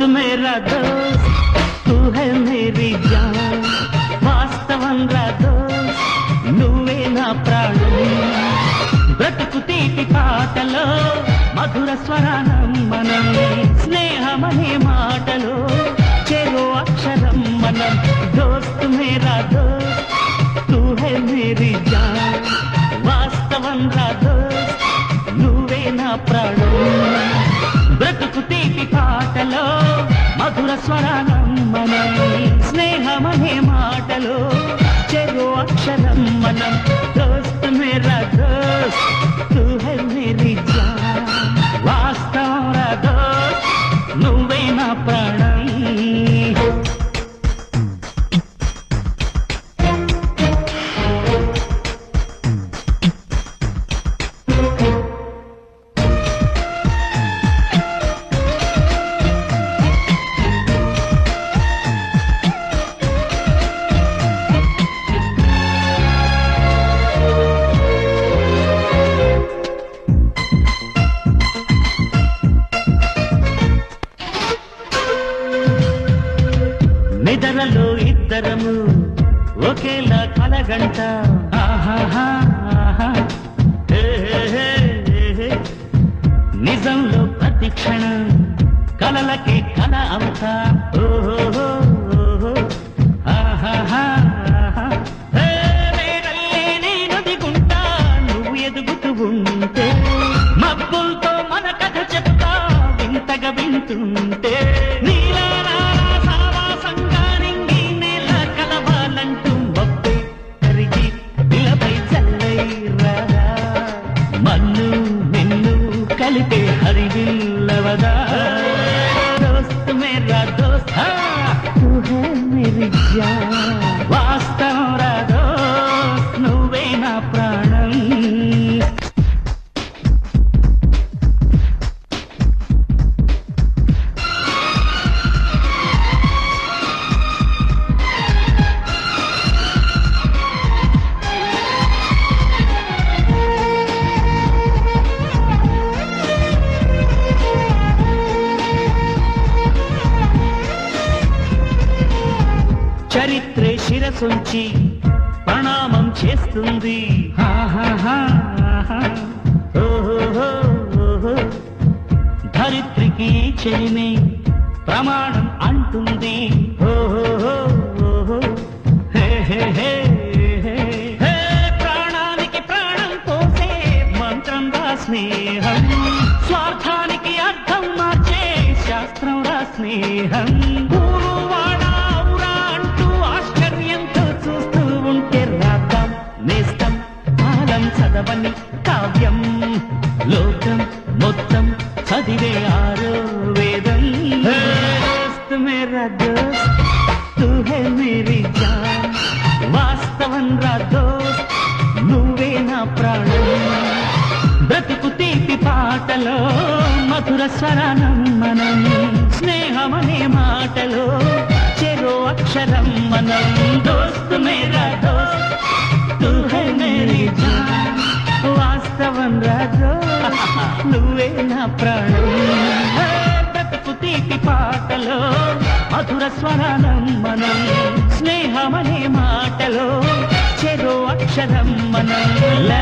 दोस्त मेरा दोस्त तू है मेरी जान। వాస్తవంగా దోస్ నువ్వే నా ప్రాణం బ్రతుకు తీపి పాటలో మధుర స్వరానం మనం స్నేహ మధుర స్వరానం మనం స్నేహమనే మాటలో చెరు అక్షరం మనం దోస్త్ మేరా దోస్త్. నిదరలో ఇద్దరము ఒకేలా కలగంట ఆహా. నిజంలో ప్రతి క్షణం కలలకి కల అవుతా ఓహో ఓహో ఆహాహా, ఆహా. ఎదుగుతూ హరివిల్లవదా దోస్త్ మేరా దోస్త్ హా, తూ హై మేరీ జాన్ చరిత్రే శిరసుంచి ప్రణామం చేస్తుంది. ధరిత్రికి చెలిమే ప్రమాణం అంటుంది. ప్రాణానికి ప్రాణం పోసే మంత్రం రా స్నేహం. స్వార్థానికి అర్థం మార్చే శాస్త్రం రా స్నేహం. మొత్తం చదివే ఆరో వేదం. దోస్త్ మేరా దోస్త్ తూ హై మేరీ జాన్. వాస్తవం రా దోస్త్ నువ్వే నా ప్రాణం. బ్రతుకు తీపి పాటలో మధుర స్వరానం మనం. స్నేహమనే మాటలో చెరో అక్షరం మనం. దోస్త్ మేరా దోస్త్ మధుర స్వరానం మనం స్నేహమనే మాటలో చెరో అక్షరం మనం. లా.